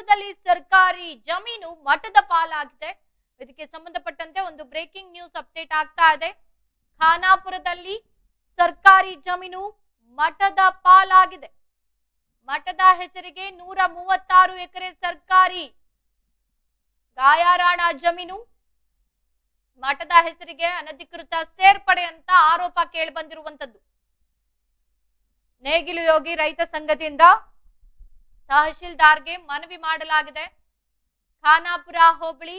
ಖಾನಾಪುರದಲ್ಲಿ ಸರ್ಕಾರಿ ಜಮೀನು ಮಠದ ಪಾಲಾಗಿದೆ. ಇದಕ್ಕೆ ಸಂಬಂಧಪಟ್ಟಂತೆ ಒಂದು ಬ್ರೇಕಿಂಗ್ ನ್ಯೂಸ್ ಅಪ್ಡೇಟ್ ಆಗ್ತಾ ಇದೆ. ಖಾನಾಪುರದಲ್ಲಿ ಸರ್ಕಾರಿ ಜಮೀನು ಮಠದ ಪಾಲಾಗಿದೆ. ಮಠದ ಹೆಸರಿಗೆ ನೂರ ಮೂವತ್ತಾರು ಎಕರೆ ಸರ್ಕಾರಿ ಗಾಯಾರಾಣ ಜಮೀನು ಮಠದ ಹೆಸರಿಗೆ ಅನಧಿಕೃತ ಸೇರ್ಪಡೆ ಅಂತ ಆರೋಪ ಕೇಳಿ ಬಂದಿರುವಂತದ್ದು ನೇಗಿಲು ಯೋಗಿ ರೈತ ಸಂಘದಿಂದ ತಹಶೀಲ್ದಾರ್ಗೆ ಮನವಿ ಮಾಡಲಾಗಿದೆ. ಖಾನಾಪುರ ಹೋಬಳಿ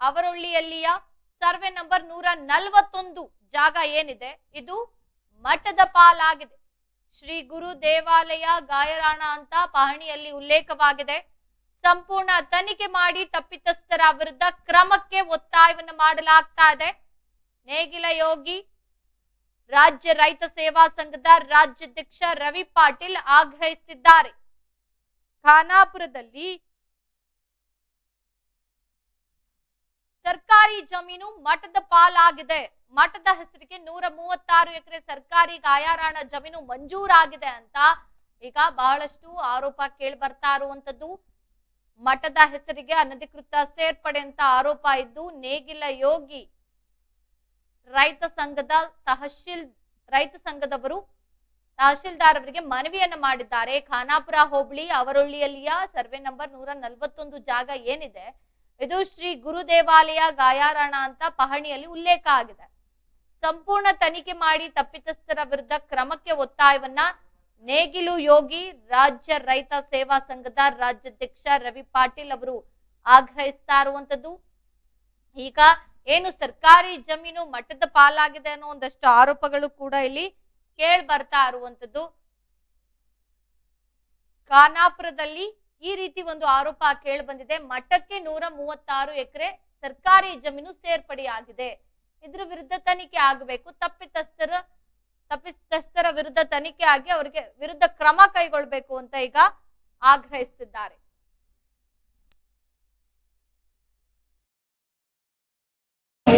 ಅವರೊಳ್ಳಿಯಲ್ಲಿಯ ಸರ್ವೆ ನಂಬರ್ ನೂರ ನಲವತ್ತೊಂದು ಜಾಗ ಏನಿದೆ? ಇದು ಮಠದ ಪಾಲಾಗಿದೆ. ಶ್ರೀ ಗುರು ದೇವಾಲಯ ಗಾಯರಾಣ ಅಂತ ಪಹಣಿಯಲ್ಲಿ ಉಲ್ಲೇಖವಾಗಿದೆ. ಸಂಪೂರ್ಣ ತನಿಖೆ ಮಾಡಿ ತಪ್ಪಿತಸ್ಥರ ವಿರುದ್ಧ ಕ್ರಮಕ್ಕೆ ಒತ್ತಾಯವನ್ನು ಮಾಡಲಾಗ್ತಾ ಇದೆ. ನೇಗಿಲ ಯೋಗಿ, ರಾಜ್ಯ ರೈತ ಸೇವಾ ಸಂಘದ ರಾಜ್ಯಾಧ್ಯಕ್ಷ ರವಿ ಪಾಟೀಲ್ ಆಗ್ರಹಿಸಿದ್ದಾರೆ. ಖಾನಾಪುರದಲ್ಲಿ ಸರ್ಕಾರಿ ಜಮೀನು ಮಠದ ಪಾಲಾಗಿದೆ. ಮಠದ ಹೆಸರಿಗೆ ನೂರ ಮೂವತ್ತಾರು ಎಕರೆ ಸರ್ಕಾರಿ ಗಾಯಾರಾಣ ಜಮೀನು ಮಂಜೂರಾಗಿದೆ ಅಂತ ಈಗ ಬಹಳಷ್ಟು ಆರೋಪ ಕೇಳಿ ಬರ್ತಾ ಇರುವಂತದ್ದು. ಮಠದ ಹೆಸರಿಗೆ ಅನಧಿಕೃತ ಸೇರ್ಪಡೆ ಅಂತ ಆರೋಪ ಇದ್ದು, ನೇಗಿಲ ಯೋಗಿ ರೈತ ಸಂಘದ ತಹಶೀಲ್ ರೈತ ಸಂಘದವರು ತಹಶೀಲ್ದಾರ್ ಅವರಿಗೆ ಮನವಿಯನ್ನು ಮಾಡಿದ್ದಾರೆ. ಖಾನಾಪುರ ಹೋಬಳಿ ಅವರೊಳ್ಳಿಯಲ್ಲಿಯ ಸರ್ವೆ ನಂಬರ್ ನೂರ ನಲವತ್ತೊಂದು ಜಾಗ ಏನಿದೆ? ಇದು ಶ್ರೀ ಗುರು ದೇವಾಲಯ ಗಾಯಾರಣ ಅಂತ ಪಹಣಿಯಲ್ಲಿ ಉಲ್ಲೇಖ ಆಗಿದೆ. ಸಂಪೂರ್ಣ ತನಿಖೆ ಮಾಡಿ ತಪ್ಪಿತಸ್ಥರ ವಿರುದ್ಧ ಕ್ರಮಕ್ಕೆ ಒತ್ತಾಯವನ್ನ ನೇಗಿಲು ಯೋಗಿ ರಾಜ್ಯ ರೈತ ಸೇವಾ ಸಂಘದ ರಾಜ್ಯಾಧ್ಯಕ್ಷ ರವಿ ಪಾಟೀಲ್ ಅವರು ಆಗ್ರಹಿಸ್ತಾ ಇರುವಂತದ್ದು ಈಗ ಏನು ಸರ್ಕಾರಿ ಜಮೀನು ಮಠದ ಪಾಲಾಗಿದೆ ಅನ್ನೋ ಒಂದಷ್ಟು ಆರೋಪಗಳು ಕೂಡ ಇಲ್ಲಿ ಕೇಳ್ ಬರ್ತಾ ಇರುವಂತದ್ದು ಖಾನಾಪುರದಲ್ಲಿ ಈ ರೀತಿ ಒಂದು ಆರೋಪ ಕೇಳಿ ಬಂದಿದೆ. ಮಠಕ್ಕೆ ನೂರ ಮೂವತ್ತಾರು ಎಕರೆ ಸರ್ಕಾರಿ ಜಮೀನು ಸೇರ್ಪಡೆಯಾಗಿದೆ. ಇದ್ರ ವಿರುದ್ಧ ತನಿಖೆ ಆಗಬೇಕು. ತಪ್ಪಿತಸ್ಥರ ತಪ್ಪಿತಸ್ಥರ ವಿರುದ್ಧ ತನಿಖೆ ಆಗಿ ಅವರಿಗೆ ವಿರುದ್ಧ ಕ್ರಮ ಕೈಗೊಳ್ಬೇಕು ಅಂತ ಈಗ ಆಗ್ರಹಿಸುತ್ತಿದ್ದಾರೆ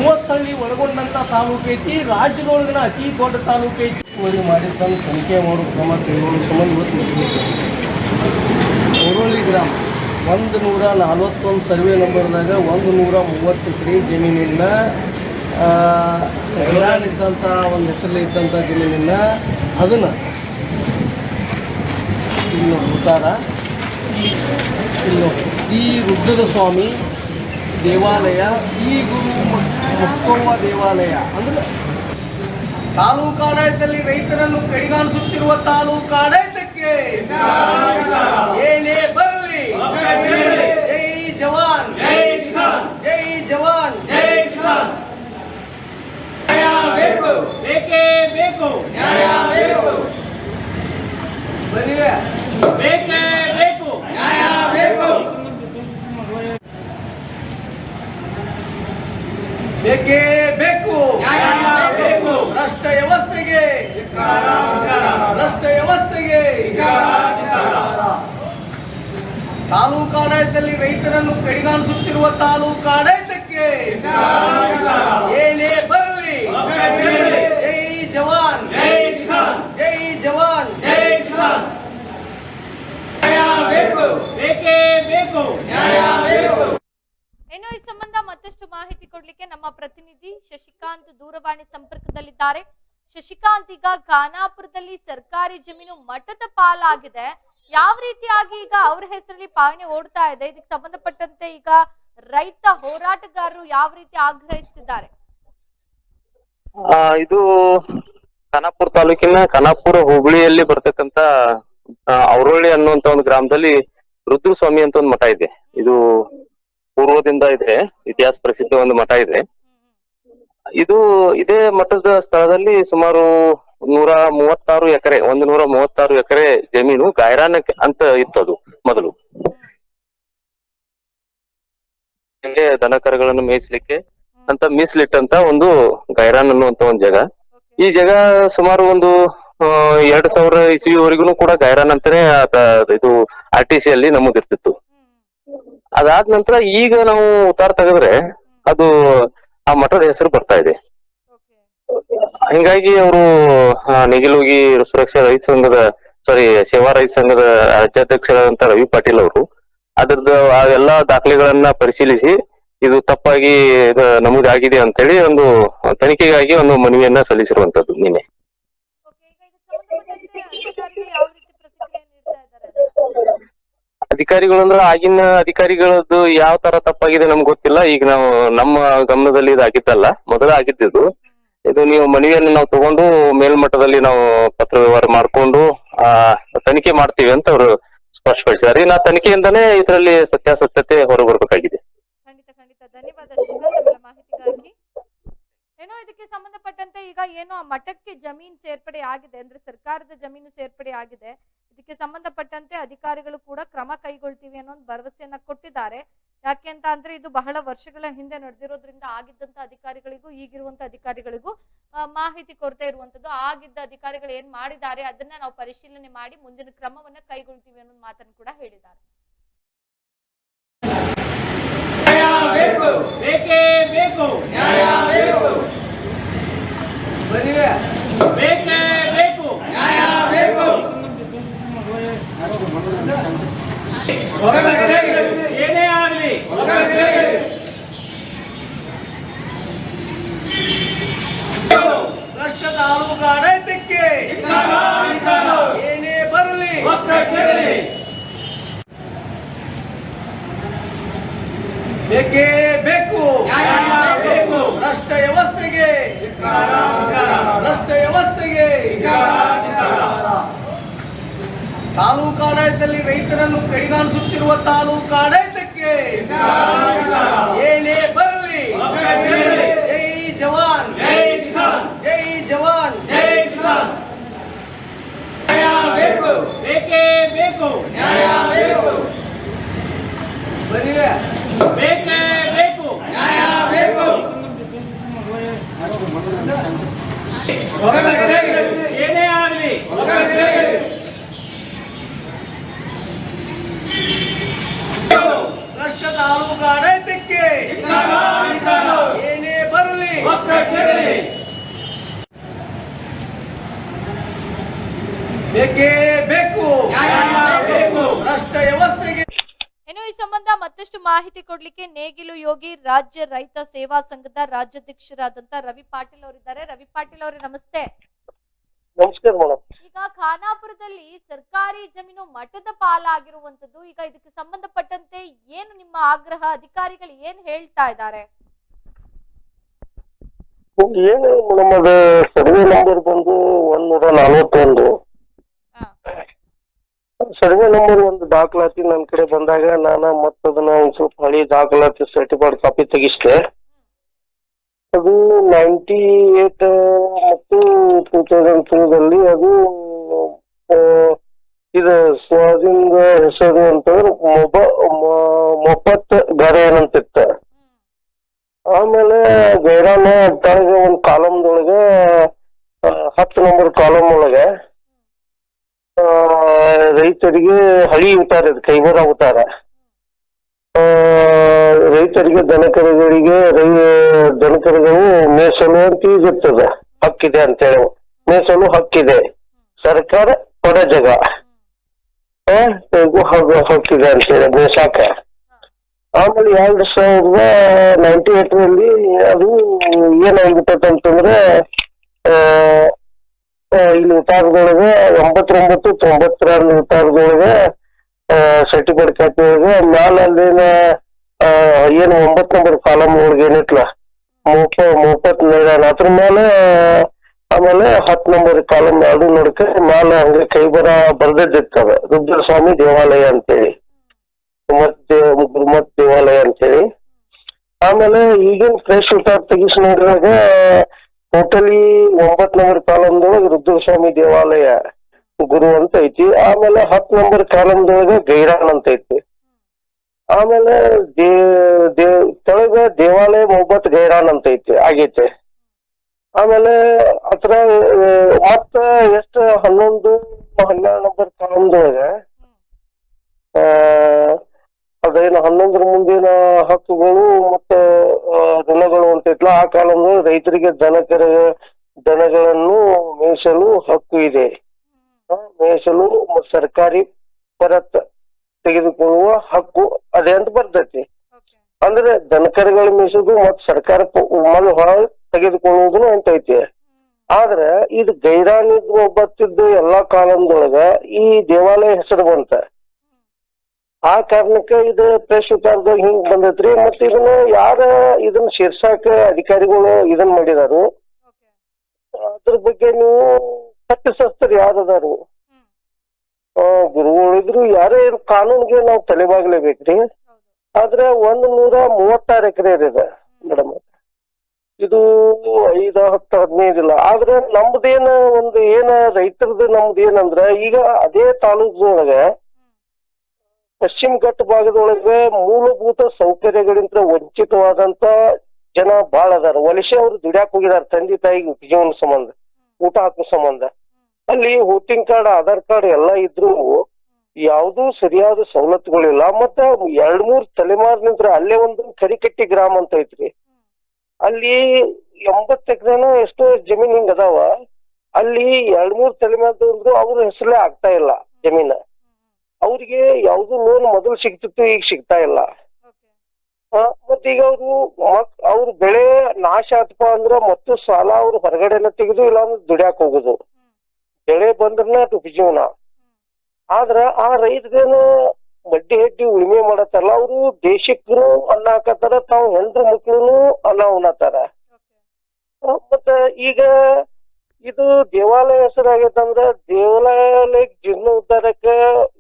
ಮೂವತ್ತಳ್ಳಿ ಒಳಗೊಂಡಂತ ತಾಲೂಕು ಐತಿ, ರಾಜ್ಯದೊಳಗಿನ ಅತಿ ದೊಡ್ಡ ತಾಲೂಕು ಐತಿ. ವರಿ ಮಾಡಿದ್ದನ್ನು ತನಿಖೆ ಮಾಡೋ ಕ್ರಮ ಕೈಗೊಳ್ಳುವ ಸಂಬಂಧ ಇವತ್ತು ಮುರುಳಿ ಗ್ರಾಮ, ಒಂದು ನೂರ ನಲ್ವತ್ತೊಂದು ಸರ್ವೆ ನಂಬರ್ದಾಗ ಒಂದು ನೂರ ಮೂವತ್ತು ಎಕರೆ ಜಮೀನಿನ ಇದ್ದಂಥ ಒಂದು ಹೆಸರಲ್ಲಿ ಇದ್ದಂಥ ಜಮೀನಿನ ಅದನ್ನು ಇನ್ನು ಉತ್ತಾರ ಇಲ್ಲಿ ಶ್ರೀ ರುದ್ರದ ಸ್ವಾಮಿ ದೇವಾಲಯ, ಶ್ರೀ ಗುರು ಮುಕ್ಕವ್ವ ದೇವಾಲಯ. ಅಂದ್ರೆ ತಾಲೂಕಾಡಳಿತದಲ್ಲಿ ರೈತರನ್ನು ಕಡಿಗಾಣಿಸುತ್ತಿರುವ ತಾಲೂಕಾಡಳಿತಕ್ಕೆ ಏನೇ ಬರಲಿ ಜೈ ಜವಾನ್ ಜೈ ಜವಾನ್ ಬೇಕೇ ಬೇಕು ಬನ್ನಿ ಬೇಕೇ ಬೇಕು ನ್ಯಾಯ ಬೇಕು ಬೇಕೇ ಬೇಕು ನ್ಯಾಯ ಬೇಕು ಭ್ರಷ್ಟ ವ್ಯವಸ್ಥೆಗೆ ಭ್ರಷ್ಟ ವ್ಯವಸ್ಥೆಗೆ ತಾಲೂಕಾಡಳಿತದಲ್ಲಿ ರೈತರನ್ನು ಕಡಿಗಾಣಿಸುತ್ತಿರುವ ತಾಲೂಕಾಡಳಿತಕ್ಕೆ ಏನೇ ಬರಲಿ ಜೈ ಜವಾನ್ ಜೈ ಕಿಸಾನ್ ಜೈ ಜವಾನ್ ಜೈ ಕಿಸಾನ್ ನ್ಯಾಯ ಬೇಕು ಬೇಕೇ ಬೇಕು ನ್ಯಾಯ ಬೇಕು ಇನ್ನು ಈ ಮತ್ತಷ್ಟು ಮಾಹಿತಿ ಕೊಡ್ಲಿಕ್ಕೆ ನಮ್ಮ ಪ್ರತಿನಿಧಿ ಶಶಿಕಾಂತ್ ದೂರವಾಣಿ ಸಂಪರ್ಕದಲ್ಲಿದ್ದಾರೆ. ಶಶಿಕಾಂತ್, ಈಗ ಖಾನಾಪುರದಲ್ಲಿ ಸರ್ಕಾರಿ ಜಮೀನು ಮಠದ ಪಾಲಾಗಿದೆ. ಯಾವ ರೀತಿಯಾಗಿ ಈಗ ಅವ್ರ ಹೆಸರಲ್ಲಿ ಪಾವಣಿ ಓಡ್ತಾ ಇದೆ? ಇದಕ್ಕೆ ಸಂಬಂಧಪಟ್ಟಂತೆ ಈಗ ರೈತ ಹೋರಾಟಗಾರರು ಯಾವ ರೀತಿ ಆಗ್ರಹಿಸ್ತಿದ್ದಾರೆ? ಇದು ಖಾನಾಪುರ ತಾಲೂಕಿನ ಖಾನಾಪುರ ಹೋಬಳಿಯಲ್ಲಿ ಬರ್ತಕ್ಕಂತ ಅವರೊಳ್ಳಿ ಅನ್ನುವಂತ ಒಂದು ಗ್ರಾಮದಲ್ಲಿ ರುದ್ರಸ್ವಾಮಿ ಅಂತ ಒಂದು ಮಠ ಇದೆ. ಇದು ಪೂರ್ವದಿಂದ ಇದೆ, ಇತಿಹಾಸ ಪ್ರಸಿದ್ಧ ಒಂದು ಮಠ ಇದೆ. ಇದು ಇದೇ ಮಠದ ಸ್ಥಳದಲ್ಲಿ ಸುಮಾರು ನೂರ ಮೂವತ್ತಾರು ಎಕರೆ, ಒಂದು ನೂರ ಮೂವತ್ತಾರು ಎಕರೆ ಜಮೀನು ಗಾಯರಾನ ಅಂತ ಇತ್ತು ಅದು ಮೊದಲು ದನ ಕರಗಳನ್ನು ಮೇಯಿಸ್ಲಿಕ್ಕೆ ಅಂತ ಮೀಸಲಿಟ್ಟಂತ ಒಂದು ಗೈರಾನ್ ಅನ್ನುವಂತ ಒಂದು ಜಾಗ. ಈ ಜಾಗ ಸುಮಾರು ಒಂದು ಎರಡ್ ಸಾವಿರ ಇಸ್ವಿವರೆಗೂ ಕೂಡ ಗೈರಾನ್ ಅಂತಾನೆ ಇದು ಆರ್ ಟಿ ಸಿ ಅಲ್ಲಿ ನಮೂದಿರ್ತಿತ್ತು. ಅದಾದ ನಂತರ ಈಗ ನಾವು ಉತ್ತಾರ ತೆಗೆದ್ರೆ ಅದು ಆ ಮಠದ ಹೆಸರು ಬರ್ತಾ ಇದೆ. ಹಿಂಗಾಗಿ ಅವರು ನೇಗಿಲೋಗಿ ಸುರಕ್ಷಾ ರೈತ ಸಂಘದ ಸಾರಿ ಸೇವಾ ರೈತ ಸಂಘದ ರಾಜ್ಯಾಧ್ಯಕ್ಷರಾದಂತ ರವಿ ಪಾಟೀಲ್ ಅವರು, ಅದ್ರದ್ದು ಆ ಎಲ್ಲಾ ದಾಖಲೆಗಳನ್ನ ಪರಿಶೀಲಿಸಿ ಇದು ತಪ್ಪಾಗಿ ನಮೂದಾಗಿದೆ ಅಂತೇಳಿ ಒಂದು ತನಿಖೆಗಾಗಿ ಒಂದು ಮನವಿಯನ್ನ ಸಲ್ಲಿಸಿರುವಂತದ್ದು ನಿನ್ನೆ. ಅಧಿಕಾರಿಗಳು ಅಂದ್ರೆ ಆಗಿನ ಅಧಿಕಾರಿಗಳದ್ದು ಯಾವ ತರ ತಪ್ಪಾಗಿದೆ ನಮ್ಗೆ ಗೊತ್ತಿಲ್ಲ. ಈಗ ನಾವು ನಮ್ಮ ಗಮನದಲ್ಲಿ ಇದು ಆಗಿದ್ದಲ್ಲ. ಮೊದಲ ಆಗಿದ್ದಿದ್ದು. ಇದು ನೀವು ಮನವಿಯನ್ನು ನಾವು ತಗೊಂಡು ಮೇಲ್ಮಟ್ಟದಲ್ಲಿ ನಾವು ಪತ್ರ ವ್ಯವಹಾರ ಮಾಡ್ಕೊಂಡು, ಆ, ತನಿಖೆ ಮಾಡ್ತೀವಿ ಅಂತ ಅವರು ಸ್ಪಷ್ಟಪಡಿಸಿದ್ದಾರೆ. ನಾ ತನಿಖೆಯಿಂದನೇ ಇದರಲ್ಲಿ ಸತ್ಯಾಸತ್ಯತೆ ಹೊರಬರ್ಬೇಕಾಗಿದೆ. ಖಂಡಿತ ಖಂಡಿತ. ಮಾಹಿತಿಗಾಗಿ. ಏನೋ ಇದಕ್ಕೆ ಸಂಬಂಧಪಟ್ಟಂತೆ ಈಗ ಏನೋ ಮಠಕ್ಕೆ ಜಮೀನು ಸೇರ್ಪಡೆ ಆಗಿದೆ. ಅಂದ್ರೆ ಸರ್ಕಾರದ ಜಮೀನು ಸೇರ್ಪಡೆ ಆಗಿದೆ. ಇದಕ್ಕೆ ಸಂಬಂಧಪಟ್ಟಂತೆ ಅಧಿಕಾರಿಗಳು ಕೂಡ ಕ್ರಮ ಕೈಗೊಳ್ತೀವಿ ಅನ್ನೋ ಒಂದು ಭರವಸೆಯನ್ನ ಕೊಟ್ಟಿದ್ದಾರೆ. ಯಾಕೆ ಅಂತ ಅಂದ್ರೆ ಇದು ಬಹಳ ವರ್ಷಗಳ ಹಿಂದೆ ನಡೆದಿರೋದ್ರಿಂದ ಆಗಿದ್ದಂತ ಅಧಿಕಾರಿಗಳಿಗೂ ಈಗಿರುವಂತ ಅಧಿಕಾರಿಗಳಿಗೂ ಮಾಹಿತಿ ಕೊರತೆ ಇರುವಂತದ್ದು. ಆಗಿದ್ದ ಅಧಿಕಾರಿಗಳು ಏನ್ ಮಾಡಿದ್ದಾರೆ ಅದನ್ನ ನಾವು ಪರಿಶೀಲನೆ ಮಾಡಿ ಮುಂದಿನ ಕ್ರಮವನ್ನ ಕೈಗೊಳ್ತೀವಿ ಅನ್ನೋ ಮಾತನ್ನು ಕೂಡ ಹೇಳಿದ್ದಾರೆ. ನ್ಯಾಯ ಬೇಕು ಬೇಕೇ? ಬೇಕು ನ್ಯಾಯ ಬೇಕು ಬರೀ ಬೇಕೇ ಬೇಕು ನ್ಯಾಯ ಬೇಕು ಏನೇ ಆಗಲಿ ಭ್ರಷ್ಟ ತಾಲೂಕು ಆಡಳಿತಕ್ಕೆ ಏನೇ ಬರಲಿ ಬೇಕೇ. ಬೇಕು ಬೇಕು ಭ್ರಷ್ಟ ವ್ಯವಸ್ಥೆಗೆ ಭ್ರಷ್ಟ ವ್ಯವಸ್ಥೆಗೆ ಆಡಳಿತದಲ್ಲಿ ರೈತರನ್ನು ಕಡಿಗಾಣಿಸುತ್ತಿರುವ ತಾಲೂಕು ಆಡಳಿತಕ್ಕೆ ಏನೇ ಬರಲಿ. ಜೈ ಜವಾನ್. ಜೈ ಕಿಸಾನ್ ಜೈ ಜವಾನ್. ಜೈ ಕಿಸಾನ್ ನ್ಯಾಯ ಬೇಕು ಬೇಕೇ. ಬೇಕು ನ್ಯಾಯ ಬೇಕು ಬರೀ ಬೇಕೇ. ಬೇಕು ನ್ಯಾಯ ಬೇಕು ಏನೇ ಆಗಲಿ. ತಾಲೂಕು ಆಡಳಿತಕ್ಕೆ ಏನೇ ಬರಲಿ. ಬೇಕೇ ಬೇಕು. ಭ್ರಷ್ಟ ವ್ಯವಸ್ಥೆಗೆ ಇನ್ನು ಈ ಸಂಬಂಧ ಮತ್ತಷ್ಟು ಮಾಹಿತಿ ಕೊಡ್ಲಿಕ್ಕೆ ನೇಗಿಲು ಯೋಗಿ ರಾಜ್ಯ ರೈತ ಸೇವಾ ಸಂಘದ ರಾಜ್ಯಾಧ್ಯಕ್ಷರಾದಂತ ರವಿ ಪಾಟೀಲ್ ಅವರಿದ್ದಾರೆ. ರವಿ ಪಾಟೀಲ್ ಅವರೇ, ನಮಸ್ತೆ. ನಮಸ್ಕಾರ ಮೇಡಮ್ ಈಗ ಖಾನಾಪುರದಲ್ಲಿ ಸರ್ಕಾರಿ ಜಮೀನು ಮಠದ ಪಾಲಾಗಿರುವಂತದ್ದು ಈಗ ಇದಕ್ಕೆ ಸಂಬಂಧಪಟ್ಟಂತೆ ಏನು ನಿಮ್ಮ ಆಗ್ರಹ? ಅಧಿಕಾರಿಗಳು ಏನ್ ಹೇಳ್ತಾ ಇದ್ದಾರೆ? ಏನು ನಮ್ಮದು ಸರ್ವೆ ನಂಬರ್ ಬಂದು ಒಂದೂರ ನಲವತ್ತೊಂದು. ಸರ್ವೆ ನಂಬರ್ ಒಂದು ದಾಖಲಾತಿ ನನ್ನ ಕಡೆ ಬಂದಾಗ ನಾನು ಮತ್ತದನ್ನ ಒಂದ್ ಸ್ವಲ್ಪ ಹಳಿ ದಾಖಲಾತಿ ಸರ್ಟಿಫೈಡ್ ಕಾಪಿ ತೆಗಿಸ್ದೆ. ಅದು ನೈಂಟಿ ಏಟ್ ಮತ್ತು ಟೂ ತೌಸಂಡ್ ಟೂದಲ್ಲಿ ಅದು ಇದು ಸ್ವಾಧೀನದ ಹೆಸರು ಅಂತಂದ್ರೆ ಮೊಬ ಮೊಪತ್ ಮೊಪ್ಪತ್ ಗರೇನ್ ಅಂತಿತ್ತು ಆಮೇಲೆ ಗೈರಾನ ಅಂತ ಒಂದು ಕಾಲಮ್ದೊಳಗೆ ಹತ್ತು ನಂಬರ್ ಕಾಲಮ್ ಒಳಗೆ ರೈತರಿಗೆ ಹಳಿ ಉತ್ತಾರ ಇದು ಕೈಬರ ಆ, ರೈತರಿಗೆ, ದನಕರುಗಳಿಗೆ, ರೈ, ದನಕರುಗಳು ಮೇಸಲು ಅಂತ ಇರ್ತದೆ ಹಕ್ಕಿದೆ ಅಂತೇಳಿ. ಮೇಸಲು ಹಕ್ಕಿದೆ. ಸರ್ಕಾರ ಕೊಡ ಜಗ. ಹಕ್ಕಿದೆ ಅಂತೇಳಿ ಮೇಸಾಕ ಆಮೇಲೆ ಎರಡ್ ಸಾವಿರದ ನೈಂಟಿ ಏಟ್ರಲ್ಲಿ ಅದು ಏನಾಗ್ಬಿಟ್ಟೈತೆ ಅಂತಂದ್ರೆ ಇಲ್ಲಿ ಉತ್ತಾರದೊಳಗೆ ಎಂಬತ್ತೊಂಬತ್ತು ತೊಂಬತ್ತರ ಉತ್ತಾರದೊಳಗೆ ಸರ್ಟಿಫಿಕೇಟ್ ಒಳಗೆ ಮ್ಯಾಲ ಅಲ್ಲಿನ ಏನು ಒಂಬತ್ ನಂಬರ್ ಕಾಲಮ್ ಒಳಗೆ ಏನಿತ್ಲ? ಮೂಪ ಮುಪ್ಪತ್ ನೀರಾನ ಅದ್ರ ಮೇಲೆ, ಆಮೇಲೆ ಹತ್ ನಂಬರ್ ಕಾಲಮ್ ಅದು ನೋಡಕ ಮ್ಯಾಲ ಹಂಗೆ ಕೈಬರ ಬರ ರುದ್ರ ಸ್ವಾಮಿ ದೇವಾಲಯ ಅಂತೇಳಿ. ಗುರುಮತ್ ಗುರುಮತ್ ದೇವಾಲಯ ಅಂತೇಳಿ. ಆಮೇಲೆ ಈಗಿನ ಫ್ರೆಶ್ ಊಟ ತೆಗಿಸ್ ನೋಡಿದಾಗ ಟೋಟಲಿ ಒಂಬತ್ ನಂಬರ್ ಕಾಲಮ್ದೊಳಗೆ ರುದ್ರಸ್ವಾಮಿ ದೇವಾಲಯ ಗುರು ಅಂತ ಐತಿ. ಆಮೇಲೆ ಹತ್ ನಂಬರ್ ಕಾಲಮ್ದೊಳಗೆ ಗೈರಾನ್ ಅಂತ ಐತಿ. ಆಮೇಲೆ ದೇ ದೇ ದೇವಾಲಯ ಮೊಹಬ್ಬತ್ ಗೈರಾನ್ ಅಂತ ಐತಿ, ಆಗೈತೆ. ಆಮೇಲೆ ಹತ್ರ ಮತ್ತ ಎಷ್ಟ ಹನ್ನೊಂದು ಹನ್ನೆರಡು ನಂಬರ್ ಕಾಲಮ್ದೊಳಗೆ ಅದೇನು ಹನ್ನೊಂದರ ಮುಂದಿನ ಹಕ್ಕುಗಳು ಮತ್ತ ದನಗಳು ಅಂತ ಇಟ್ಲ ಆ ಕಾಲಂದು ರೈತರಿಗೆ ದನಕರ, ದನಗಳನ್ನು ಮೇಯಿಸಲು ಹಕ್ಕು ಇದೆ. ಮೇಯಿಸಲು ಸರ್ಕಾರಿ ಪರತ್ ತೆಗೆದುಕೊಳ್ಳುವ ಹಕ್ಕು ಅದೇ ಅಂತ ಬರ್ತೈತಿ. ಅಂದ್ರೆ ದನಕರುಗಳ ಮೀಸುದು ಮತ್ತು ಸರ್ಕಾರ ಮಲ್ ಹೊಳ ತೆಗೆದುಕೊಳ್ಳುವುದು ಅಂತೈತಿ. ಆದ್ರೆ ಇದು ಗೈರಾನಿದ್ ಒಬ್ಬತ್ತಿದ್ದು ಎಲ್ಲಾ ಕಾಲಂದೊಳಗ ಈ ದೇವಾಲಯ ಹೆಸರು ಬಂತ. ಆ ಕಾರಣಕ್ಕೆ ಇದು ಪ್ರೆಸ್ ಹಿಂಗ್ ಬಂದೈತ್ರಿ, ಮತ್ತ ಇದನ್ನ ಯಾರ ಇದನ್ನ ಸೇರ್ಸಾಕ ಅಧಿಕಾರಿಗಳು ಇದನ್ನ ಮಾಡಿದಾರು. ಅದ್ರ ಬಗ್ಗೆ ನೀವು ತಪ್ಪಿಸಸ್ತರು ಯಾರದಾರು? ಹ್ಮ್ ಆ, ಗುರುಗಳು ಇದ್ರು ಯಾರೇ ಇರು ಕಾನೂನಿಗೆ ನಾವು ತಲೆಬಾಗ್ಲೇಬೇಕ್ರಿ. ಬೇಕ್ರಿ ಆದ್ರೆ ಒಂದ್ ನೂರ ಮೂವತ್ತಾರು ಎಕರೆ ಇದೆ ಮೇಡಮ್. ಇದು ಐದ ಹತ್ತು ಹದಿನೈದು ಇಲ್ಲ. ಆದ್ರೆ ನಮ್ದೇನ ಒಂದು ಏನ ರೈತರದ ನಮ್ದು ಏನಂದ್ರ ಈಗ ಅದೇ ತಾಲೂಕಿನೊಳಗೆ ಪಶ್ಚಿಮ ಘಟ್ಟ ಭಾಗದೊಳಗೆ ಮೂಲಭೂತ ಸೌಕರ್ಯಗಳಿಂದ ವಂಚಿತವಾದಂತ ಜನ ಬಾಳ ಅದಾರ ವಲಸೆ ಅವ್ರು ದುಡ್ಯಾಕ್ ಹೋಗಿದಾರ. ತಂದೆ ತಾಯಿಗೆ ಜೀವನ ಸಂಬಂಧ ಊಟ ಹಾಕೋ ಸಂಬಂಧ. ಅಲ್ಲಿ ವೋಟಿಂಗ್ ಕಾರ್ಡ್, ಆಧಾರ್ ಕಾರ್ಡ್ ಎಲ್ಲ ಇದ್ರು ಯಾವುದೂ ಸರಿಯಾದ ಸವಲತ್ತುಗಳಿಲ್ಲ. ಮತ್ತೆ ಎರಡ್ ಮೂರ್ ತಲೆಮಾರಿನಿಂದ ಅಲ್ಲೇ ಒಂದು ಕರಿಕಟ್ಟಿ ಗ್ರಾಮ ಅಂತ ಐತ್ರಿ. ಅಲ್ಲಿ ಎಂಬತ್ತು ಎಷ್ಟೋ ಜಮೀನ್ ಹಿಂಗ್ ಅದಾವ. ಅಲ್ಲಿ ಎರಡ್ ಮೂರ್ ತಲೆಮಾರಿದ್ರು ಅವ್ರ ಹೆಸರೇ ಆಗ್ತಾ ಇಲ್ಲ ಜಮೀನ. ಅವ್ರಿಗೆ ಯಾವ್ದು ಲೋನ್ ಮೊದಲು ಸಿಗ್ತಿತ್ತು, ಈಗ ಸಿಗ್ತಾ ಇಲ್ಲ. ಮತ್ತ್ ಈಗ ಅವರು ಅವ್ರ ಬೆಳೆ ನಾಶ ಆತಪ್ಪ ಅಂದ್ರ ಮತ್ತು ಸಾಲ ಅವ್ರು ಹೊರಗಡೆನ ತೆಗೆದು ಇಲ್ಲ ಅಂದ್ರೆ ದುಡ್ಯಾಕ್ ಹೋಗುದು. ಬೆಳೆ ಬಂದ್ರನ ಅದು ಜೀವನ. ಆದ್ರ ಆ ರೈತರೇನು ಬಡ್ಡಿ ಹೆಡ್ಡಿ ಉಳಿಮೆ ಮಾಡತ್ತಾರಲ್ಲ ಅವರು ದೇಶಕ್ಕೂ ಅನ್ನ ಹಾಕತ್ತಾರ ತಾವು ಹೆಂಡ್ರ ಮಕ್ಳು ಅನ್ನ ಉಣ್ಣತಾರ ಮತ್ತ ಈಗ ಇದು ದೇವಾಲಯ ಹೆಸರಾಗೈತಂದ್ರ ದೇವಾಲಯ ಜೀರ್ಣೋದ್ಧಾರಕ್ಕ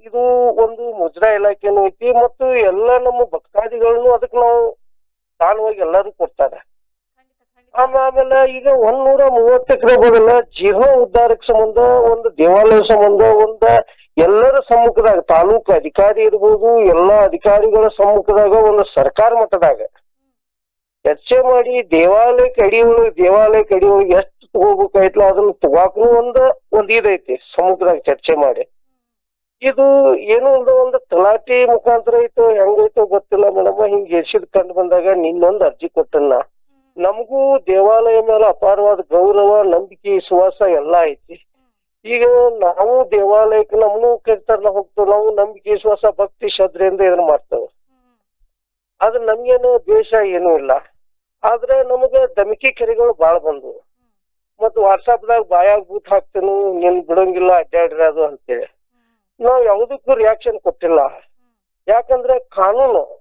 ಇದು ಒಂದು ಮುಜರಾ ಇಲಾಖೆನೂ ಐತಿ ಮತ್ತು ಎಲ್ಲ ನಮ್ಮ ಭಕ್ತಾದಿಗಳನ್ನು ಅದಕ್ಕೆ ನಾವು ದಾನವಾಗಿ ಎಲ್ಲರೂ ಕೊಡ್ತಾರೆ. ಆಮೇಲೆ ಈಗ ಒಂದ್ ನೂರ ಮೂವತ್ತು ಎಕರೆ ಬದಲ ಜೀರ್ಣ ಉದ್ಧಾರಕ್ಕೆ ಸಂಬಂಧ ಒಂದು ದೇವಾಲಯ ಸಂಬಂಧ ಒಂದ ಎಲ್ಲರ ಸಮ್ಮುಖದಾಗ ತಾಲೂಕು ಅಧಿಕಾರಿ ಇರ್ಬೋದು, ಎಲ್ಲಾ ಅಧಿಕಾರಿಗಳ ಸಮ್ಮುಖದಾಗ ಒಂದು ಸರ್ಕಾರ ಮಟ್ಟದಾಗ ಚರ್ಚೆ ಮಾಡಿ ದೇವಾಲಯ ಕಡಿಯೋಳು ದೇವಾಲಯ ಕಡಿಯೋಳು ಎಷ್ಟು ತಗೋಬೇಕಾಯ್ತಲ್ಲ ಅದನ್ನ ತಗೋಕ್ನು ಒಂದ ಒಂದ್ ಇದೈತಿ ಸಮ್ಮುಖದಾಗ ಚರ್ಚೆ ಮಾಡಿ. ಇದು ಏನು ಒಂದು ಒಂದು ತಲಾಟಿ ಮುಖಾಂತರ ಐತೋ ಹೆಂಗೈತೋ ಗೊತ್ತಿಲ್ಲ ಮೇಡಮ್, ಹಿಂಗ್ ಎಸಿದ್ ಕಂಡು ಬಂದಾಗ ನಿನ್ನೊಂದು ಅರ್ಜಿ ಕೊಟ್ಟನ್ನ ನಮಗೂ ದೇವಾಲಯ ಮೇಲೆ ಅಪಾರವಾದ ಗೌರವ, ನಂಬಿಕೆ, ವಿಶ್ವಾಸ ಎಲ್ಲ ಐತಿ. ಈಗ ನಾವು ದೇವಾಲಯಕ್ಕೆ ನಮ್ಮನ್ನು ಕರ್ತಾರ ಹೋಗ್ತೇವೆ ನಾವು ನಂಬಿಕೆ, ವಿಶ್ವಾಸ, ಭಕ್ತಿ, ಶ್ರದ್ಧೆಯಿಂದ ಇದನ್ನ ಮಾಡ್ತೇವೆ. ಆದ್ರೆ ನಮ್ಗೇನು ದ್ವೇಷ ಏನೂ ಇಲ್ಲ. ಆದ್ರೆ ನಮಗ ದಮಿಕಿ ಕೆರೆಗಳು ಬಾಳ ಬಂದವು. ಮತ್ತು ವಾಟ್ಸಾಪ್ದಾಗ ಬಾಯಾಗ ಬೂತ್ ಹಾಕ್ತೇನು, ನಿನ್ ಬಿಡಂಗಿಲ್ಲ ಅಡ್ಡಾಡ್ರಿ ಅದು ಅಂತೇಳಿ. ನಾವು ಯಾವುದಕ್ಕೂ ರಿಯಾಕ್ಷನ್ ಕೊಟ್ಟಿಲ್ಲ. ಯಾಕಂದ್ರೆ ಕಾನೂನು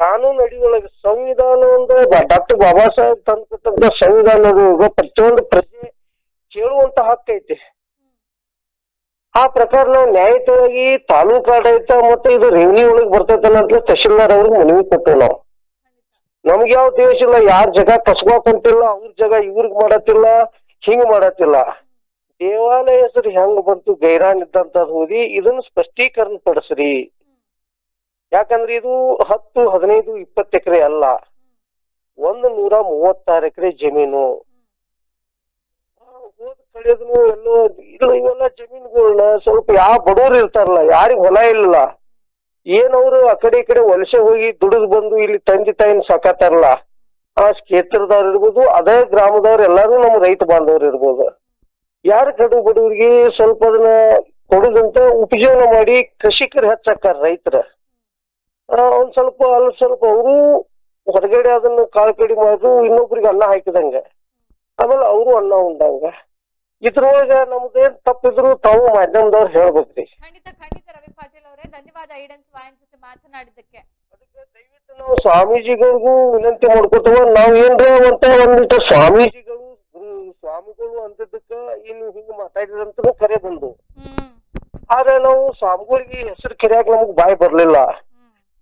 ಕಾನೂನು ಅಡಿಯೊಳಗೆ ಸಂವಿಧಾನ ಅಂದ್ರೆ ಡಾಕ್ಟರ್ ಬಾಬಾ ಸಾಹೇಬ್ ತಂದ್ಕೊಟ್ಟಂತ ಸಂವಿಧಾನದ ಪ್ರತಿಯೊಂದು ಪ್ರಜೆ ಕೇಳುವಂತ ಹಕ್ಕು ಐತಿ. ಆ ಪ್ರಕಾರ ನಾವು ನ್ಯಾಯಯುತವಾಗಿ ತಾಲೂಕು ಆಡಳಿತ ಮತ್ತೆ ಇದು ರೆವಿನ್ಯೂ ಒಳಗೆ ಬರ್ತೈತೆ ಅಂತ ತಹಶೀಲ್ದಾರ್ ಅವ್ರಿಗೆ ಮನವಿ ಕೊಟ್ಟೇವಿ ನಾವು. ನಮ್ಗೆ ಯಾವ ದೇಶ ಇಲ್ಲ, ಯಾರ ಜಗ ಕಸ್ಕೋಕಂತಿಲ್ಲ ಅವ್ರ ಜಗ ಇವ್ರಿಗೆ ಮಾಡತ್ತಿಲ್ಲ, ಹಿಂಗ್ ಮಾಡತ್ತಿಲ್ಲ. ದೇವಾಲಯ ಹೆಸರು ಹೆಂಗ್ ಬಂತು ಗೈರಾನ್ ಇದ್ದಂತ ಓದಿ ಇದನ್ನ ಸ್ಪಷ್ಟೀಕರಣ ಪಡಿಸ್ರಿ. ಯಾಕಂದ್ರೆ ಇದು ಹತ್ತು, ಹದಿನೈದು, ಇಪ್ಪತ್ತು ಎಕರೆ ಅಲ್ಲ. ಒಂದು ನೂರ ಮೂವತ್ತಾರು ಎಕರೆ ಜಮೀನು. ಹೋದ ಕಳೆದ್ರು ಎಲ್ಲೋ ಇಲ್ಲ ಇವೆಲ್ಲ ಜಮೀನುಗಳನ್ನ ಸ್ವಲ್ಪ ಯಾವ ಬಡವರು ಇರ್ತಾರಲ್ಲ, ಯಾರಿಗ ಹೊಲ ಇಲ್ಲ ಏನವ್ರು ಆ ಕಡೆ ಈ ಕಡೆ ವಲಸೆ ಹೋಗಿ ದುಡಿದು ಬಂದು ಇಲ್ಲಿ ತಂದೆ ತಾಯಿನ ಸಾಕತ್ತಾರಲ್ಲ. ಆ ಕ್ಷೇತ್ರದವ್ರು ಇರ್ಬೋದು, ಅದೇ ಗ್ರಾಮದವ್ರು ಎಲ್ಲಾರು ನಮ್ಮ ರೈತ ಬಾಂಧವ್ರು ಇರ್ಬೋದು. ಯಾರ ಕಡು ಬಡವರಿಗೆ ಸ್ವಲ್ಪ ಅದನ್ನ ಕೊಡುದಂತ ಉಪಜೀವನ ಮಾಡಿ ಕೃಷಿಕರು ಹೆಚ್ಚಾಕಾರ ರೈತರ. ಒಂದ್ ಸ್ವಲ್ಪ ಅಲ್ಲಿ ಸ್ವಲ್ಪ ಅವರು ಹೊರಗಡೆ ಅದನ್ನ ಕಾಳು ಕಡಿ ಮಾಡಿದ್ರು ಇನ್ನೊಬ್ರಿಗೆ ಅನ್ನ ಹಾಕಿದಂಗ. ಆಮೇಲೆ ಅವರು ಅನ್ನ ಉಂಡಂಗ. ಇದ್ರೊಳಗ ನಮ್ದೇನ್ ತಪ್ಪಿದ್ರು ತಾವು ಮಾಧ್ಯಮದವ್ರು ಹೇಳ್ಬೇಕ್ರಿ. ಖಂಡಿತ ಖಂಡಿತ ರವಿ ಪಾಟೀಲ್ ಅವರೇ ಧನ್ಯವಾದ ಐಡನ್ಸ್ ವಾಯನ್ ಜೊತೆ ಮಾತನಾಡಿದ್ದಕ್ಕೆ. ಅದಕ್ಕೆ ದಯವಿಟ್ಟು ನಾವು ಸ್ವಾಮೀಜಿಗಳಿಗೂ ವಿನಂತಿ ಮಾಡ್ಕೊತವ. ನಾವ್ ಏನ್ರ ಅಂತ ಒಂದಿಟ್ಟು ಸ್ವಾಮೀಜಿಗಳು ಸ್ವಾಮಿಗಳು ಅಂತಿದ್ದಕ್ಕ ಇನ್ನು ಹಿಂಗ್ ಮಾತಾಡಿದಂತ ಕರೆ ಬಂದು. ಆದ್ರೆ ನಾವು ಸ್ವಾಮಿಗಳಿಗೆ ಹೆಸರು ಕರೆಯಾಕ ನಮಗ್ ಬಾಯಿ ಬರ್ಲಿಲ್ಲ.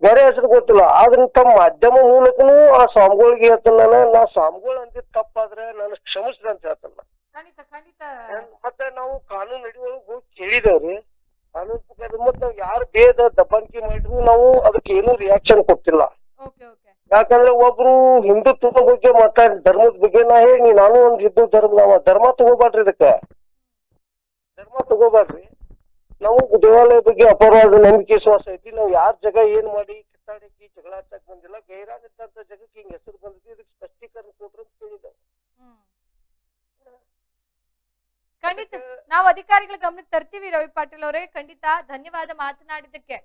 ಬೇರೆ ಹೆಸರು ಗೊತ್ತಿಲ್ಲ. ಆದ್ರೆ ತಮ್ಮ ಮಾಧ್ಯಮ ಮೂಲಕನು ಆ ಸ್ವಾಮಿಗಳಿಗೆ ಹೇಳ್ತಾನ ನಾ ಸ್ವಾಮಿಗಳು ಅಂದಿದ್ ತಪ್ಪಾದ್ರೆ ನಾನು ಕ್ಷಮಿಸಿದ ಅಂತ ಹೇಳ್ತಾನ ಖಂಡಿತ ಖಂಡಿತ. ಮತ್ತೆ ನಾವು ಕಾನೂನು ನಡಿಯೊಳಗೆ ಹೋಗಿ ಕೇಳಿದೇವ್ರಿ ಕಾನೂನು ಪ್ರಕಾರ ಮತ್ತೆ ನಾವು ಯಾರು ಭೇದ ದಬ್ಬಾಣಿಕೆ ಮಾಡಿದ್ರು ನಾವು ಅದಕ್ಕೆ ಏನೂ ರಿಯಾಕ್ಷನ್ ಕೊಟ್ಟಿಲ್ಲ. Okay okay. ಯಾಕಂದ್ರೆ ಒಬ್ರು ಹಿಂದುತ್ವದ ಬಗ್ಗೆ ಮಾತಾಡಿ ಧರ್ಮದ ಬಗ್ಗೆ ನಾ ಹೇಳಿ ನಾನು ಒಂದ್ ಹಿಂದೂ ಧರ್ಮ ನಾವ ಧರ್ಮ ತಗೋಬಾಡ್ರಿ ಇದಕ್ಕ. ಧರ್ಮ ತಗೋಬಾಡ್ರಿ ನಾವು ದೇವಾಲಯ ಬಗ್ಗೆ ಅಪಾರವಾದ ನಂಬಿಕೆ ವಿಶ್ವಾಸ ಐತಿ. ನಾವು ಯಾರ ಜಗ ಏನ್ ಮಾಡಿ ಕಿತ್ತಾಡಕ್ಕೆ ಜಗಳ ಹಚ್ಚಕ್ ಬಂದಿಲ್ಲ. ಗೈರಾಗಿದ್ದಂತ ಜಗಕ್ಕೆ ಹಿಂಗ್ ಹೆಸರು ಬಂದಿದೆ. ಇದಕ್ಕೆ ಸ್ಪಷ್ಟೀಕರಣ ಕೊಟ್ರು ಅಂತ ಹ್ಮ್. ಖಂಡಿತ. ನಾವು ಅಧಿಕಾರಿಗಳ ಗಮನಕ್ಕೆ ತರ್ತೀವಿ ರವಿ ಪಾಟೀಲ್ ಅವರೇ. ಖಂಡಿತ ಧನ್ಯವಾದ ಮಾತನಾಡಿದ್ದಕ್ಕೆ.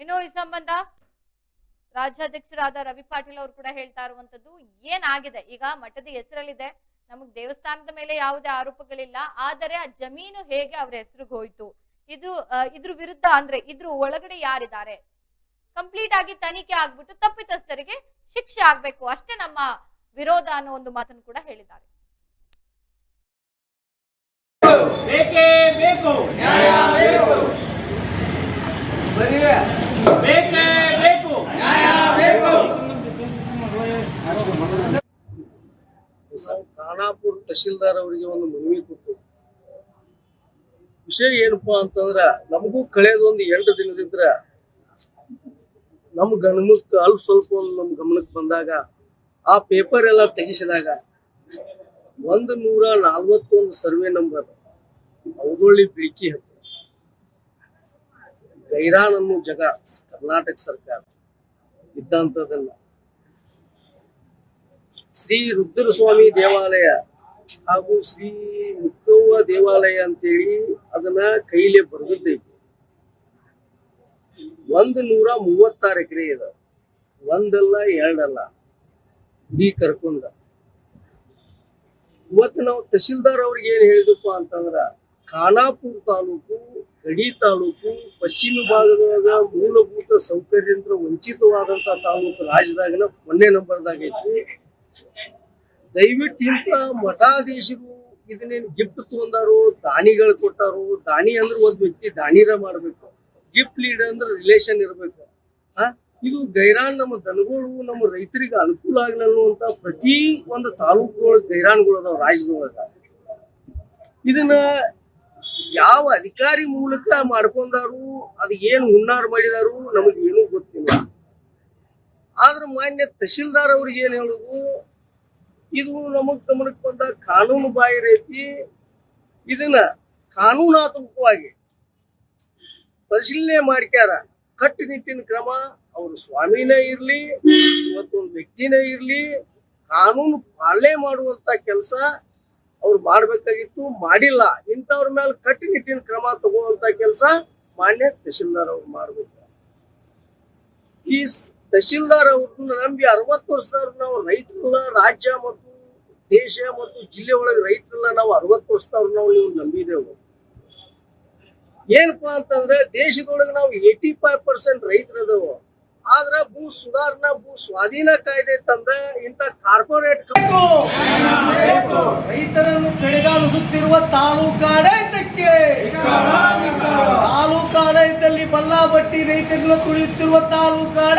ಇನ್ನು ಈ ಸಂಬಂಧ ರಾಜ್ಯಾಧ್ಯಕ್ಷರಾದ ರವಿ ಪಾಟೀಲ್ ಅವರು ಕೂಡ ಹೇಳ್ತಾ ಇರುವಂತದ್ದು ಏನಾಗಿದೆ ಈಗ ಮಠದ ಹೆಸರಲ್ಲಿದೆ. ನಮಗ್ ದೇವಸ್ಥಾನದ ಮೇಲೆ ಯಾವುದೇ ಆರೋಪಗಳಿಲ್ಲ ಆದರೆ ಆ ಜಮೀನು ಹೇಗೆ ಅವ್ರ ಹೆಸರಿಗೆ ಹೋಯ್ತು? ಇದ್ರ ಇದ್ರ ವಿರುದ್ಧ ಅಂದ್ರೆ ಇದ್ರ ಒಳಗಡೆ ಯಾರಿದ್ದಾರೆ? ಕಂಪ್ಲೀಟ್ ಆಗಿ ತನಿಖೆ ಆಗ್ಬಿಟ್ಟು ತಪ್ಪಿತಸ್ಥರಿಗೆ ಶಿಕ್ಷೆ ಆಗ್ಬೇಕು. ಅಷ್ಟೇ ನಮ್ಮ ವಿರೋಧ ಅನ್ನೋ ಒಂದು ಮಾತನ್ನು ಕೂಡ ಹೇಳಿದ್ದಾರೆ. ಬೇಕೇ ಬೇಕು. ಬರೀವೆ ತಹಸೀಲ್ದಾರ್ ತಹಶೀಲ್ದಾರ್ ಅವರಿಗೆ ಒಂದು ಮನವಿ ಕೊಟ್ಟು. ವಿಷಯ ಏನಪ್ಪಾ ಅಂತಂದ್ರ ನಮಗೂ ಕಳೆದ ಒಂದು ಎಂಟು ದಿನದಿಂದ ನಮ್ಮ ಗಮನಕ್ಕೆ ಅಲ್ಪ ಸ್ವಲ್ಪ ನಮ್ ಗಮನಕ್ಕೆ ಬಂದಾಗ ಆ ಪೇಪರ್ ಎಲ್ಲ ತೆಗಿಸಿದಾಗ ಒಂದು ನೂರ ನಲ್ವತ್ತೊಂದು ಸರ್ವೆ ನಂಬರ್ ಅವರೊಳ್ಳಿ ಬಿಳಿಕಿ ಹತ್ತು. ಗೈರಾನ್ ಅನ್ನೋ ಜಗ ಕರ್ನಾಟಕ ಸರ್ಕಾರ ಇದ್ದಂಥದನ್ನ ಶ್ರೀ ರುದ್ರಸ್ವಾಮಿ ದೇವಾಲಯ ಹಾಗೂ ಶ್ರೀ ಮುಕ್ಕವ್ವ ದೇವಾಲಯ ಅಂತೇಳಿ ಅದನ್ನ ಕೈಲೇ ಬರೆದದ್ದೈತಿ ಒಂದು ನೂರ ಮೂವತ್ತಾರು ಎಕರೆ ಇದೆ. ಒಂದಲ್ಲ ಎರಡಲ್ಲ. ಇಡೀ ಕರ್ಕೊಂಡ. ಇವತ್ತು ನಾವು ತಹಶೀಲ್ದಾರ್ ಅವ್ರಿಗೆ ಏನ್ ಹೇಳಿದಪ್ಪ ಅಂತಂದ್ರ, ಖಾನಾಪುರ ತಾಲೂಕು, ಗಡಿ ತಾಲೂಕು, ಪಶ್ಚಿಮ ಭಾಗದಾಗ ಮೂಲಭೂತ ಸೌಕರ್ಯದಿಂದ ವಂಚಿತವಾದಂತ ತಾಲೂಕು ರಾಜ್ಯದಾಗನ ಒಂದೇ ನಂಬರ್ದಾಗ ಐತಿ ದಯವಿಟ್ಟು ಇಂಥ ಮಠಾಧೀಶರು ಇದನ್ನೇನು ಗಿಫ್ಟ್ ತಗೊಂಡಾರು, ದಾನಿಗಳು ಕೊಟ್ಟಾರು, ದಾನಿ ಅಂದ್ರೆ ಒಂದ್ ವ್ಯಕ್ತಿ ದಾನಿರ ಮಾಡ್ಬೇಕು. ಗಿಫ್ಟ್ ಲೀಡ್ ಅಂದ್ರೆ ರಿಲೇಶನ್ ಇರಬೇಕು. ಆ ಇದು ಗೈರಾನ್ ನಮ್ಮ ದನಗಳು, ನಮ್ಮ ರೈತರಿಗೆ ಅನುಕೂಲ ಆಗ್ಲಲ್ಲ ಅಂತ ಪ್ರತಿ ಒಂದು ತಾಲೂಕುಗಳ ಗೈರಾನ್ಗಳು ಅದಾವ, ರಾಜ್ಯದೊಳಗ ಇದನ್ನ ಯಾವ ಅಧಿಕಾರಿ ಮೂಲಕ ಮಾಡ್ಕೊಂಡಾರು, ಅದು ಏನು ಹುನ್ನಾರ ಮಾಡಿದಾರು ನಮಗೆ ಏನೂ ಗೊತ್ತಿಲ್ಲ. ಆದ್ರೆ ಮಾನ್ಯ ತಹಶೀಲ್ದಾರ್ ಅವ್ರಿಗೆ ಏನ್ ಹೇಳುದು? ಇದು ನಮಗ್ ಗಮನಕ್ಕೆ ಬಂದ ಕಾನೂನು ಬಾಹಿರ ಐತಿ ಇದನ್ನ ಕಾನೂನಾತ್ಮಕವಾಗಿ ಪರಿಶೀಲನೆ ಮಾಡ್ಕ್ಯಾರ. ಕಟ್ಟುನಿಟ್ಟಿನ ಕ್ರಮ ಅವರು ಸ್ವಾಮಿನೇ ಇರ್ಲಿ, ಇವತ್ತೊಂದು ವ್ಯಕ್ತಿನೇ ಇರ್ಲಿ, ಕಾನೂನು ಪಾಲನೆ ಮಾಡುವಂತ ಕೆಲಸ ಅವ್ರು ಮಾಡ್ಬೇಕಾಗಿತ್ತು, ಮಾಡಿಲ್ಲ. ಇಂಥವ್ರ ಮೇಲೆ ಕಟ್ಟುನಿಟ್ಟಿನ ಕ್ರಮ ತಗೊಳ್ಳುವಂತ ಕೆಲಸ ಮಾನ್ಯ ತಹಶೀಲ್ದಾರ್ ಅವ್ರು ಮಾಡ್ಬೇಕು. ಈ ತಹಶೀಲ್ದಾರ್ ಅವ್ರನ್ನ ನಂಬಿ ಅರವತ್ತು ವರ್ಷದವ್ರು ನಾವು ರೈತರನ್ನ ರಾಜ್ಯ ಮತ್ತು ದೇಶ ಮತ್ತು ಜಿಲ್ಲೆ ಒಳಗೆ ರೈತರನ್ನ ನಾವು ಅರವತ್ತು ವರ್ಷದವ್ರು ನಾವು ನೀವು ನಂಬಿದೆವು. ಏನಪ್ಪಾ ಅಂತಂದ್ರೆ ದೇಶದೊಳಗೆ ನಾವು ಏಟಿ ಫೈವ್ ಪರ್ಸೆಂಟ್ ರೈತರದವು. ಆದ್ರ ಭೂ ಸುಧಾರಣಾ, ಭೂ ಸ್ವಾಧೀನ ಕಾಯ್ದೆ ತಂದ್ರೆ ಇಂಥ ಕಾರ್ಪೊರೇಟ್ ರೈತರನ್ನು ಕಡೆಗಾಲಿಸುತ್ತಿರುವ ತಾಲೂಕಾಡಳಿತಕ್ಕೆ ತಾಲೂಕಾಡಳಿತದಲ್ಲಿ ಬಲ್ಲಾಬಟ್ಟಿ ರೈತರನ್ನು ತುಳಿಯುತ್ತಿರುವ ತಾಲೂಕಾಡ